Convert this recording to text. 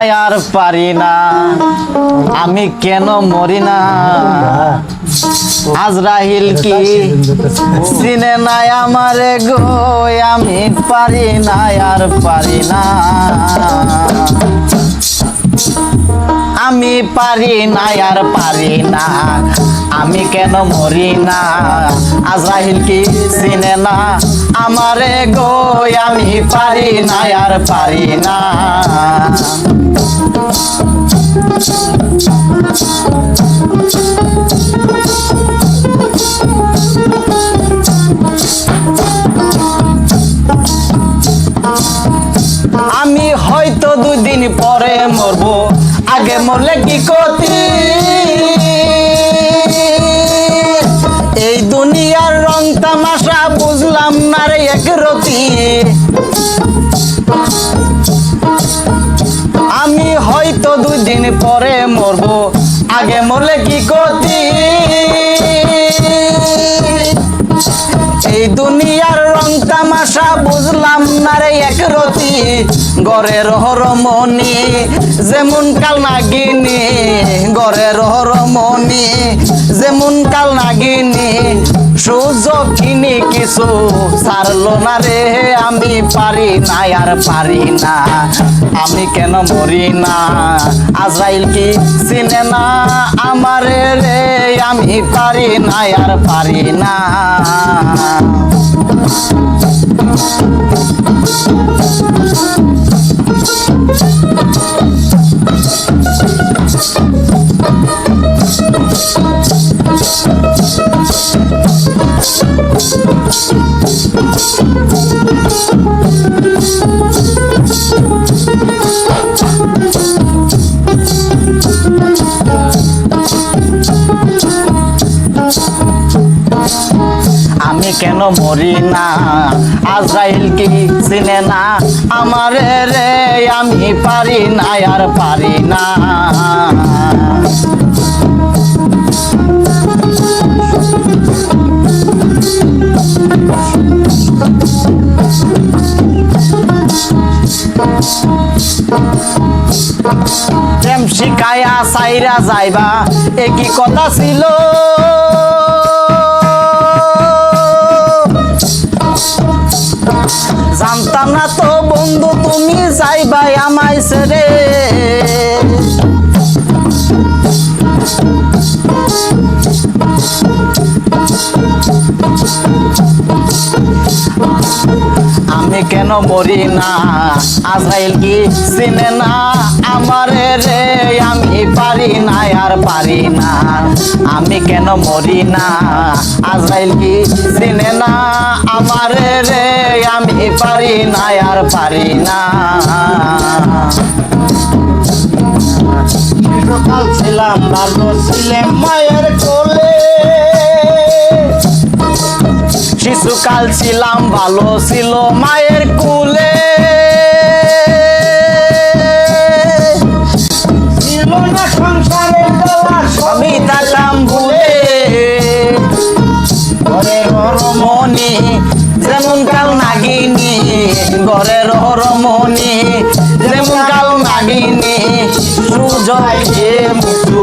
আর পারি না। আমি কেন মরি না? আজরাহিল কি চিনে নাই আমার গো? আমি পারি না, আর পারি না। আমি পারি না, আর পারি না। আমি কেন মরি না? আজরাহিল কি চিনে না? আমারে গো, আমি পারি না, আর পারি না। আগে মরলে কি ক্ষতি? এই দুনিয়ার রং তামাশা বুঝলাম না রে এক রতি। আমি হয়তো দুই দিন পরে মরবো, আগে মরলে কি ক্ষতি? দুনিয়ার রং তামাশা বুঝলাম না রে এক রতি। গড়ের হরমনি যেমন কাল নাগিনি, গড়ের হরমনি যেমন কাল নাগিনি, সুযোগ কিনি কিছু সারলো না রে। আমি পারি না আর পারি না, আমি কেন মরি না? আজরাইল কি চিনে না আমারে রে? আমি পারি না আর পারি না। আমি কেন মরি না? আজরাইল কি চিনে না? আমারে রে, আমি পারি না, আর পারি না। প্রেম শিকায়া সাইরা যাইবা একই কথা ছিল? জানতাম না তো বন্ধু তুমি যাইবাই আমায় ছেড়ে। কেন মরি না? আজরাইল কি চিনে না? আমারে রে, আমি পারি না, আর পারি না। আমি কেন মরি না? আজরাইল কি চিনে না? আমারে রে, আমি পারি না, আর পারি না। ছিলাম ভালো ছিলাম মায়ের কোলে শিশুকাল ছিলাম ভালো ছিল মায়ের কুলে। সবই থাকলাম ভুলে। ঘরের রমণী যেমন কাল নাগিনী ঘরের রমণী যেমন কাল নাগিনী সুজয় মুসু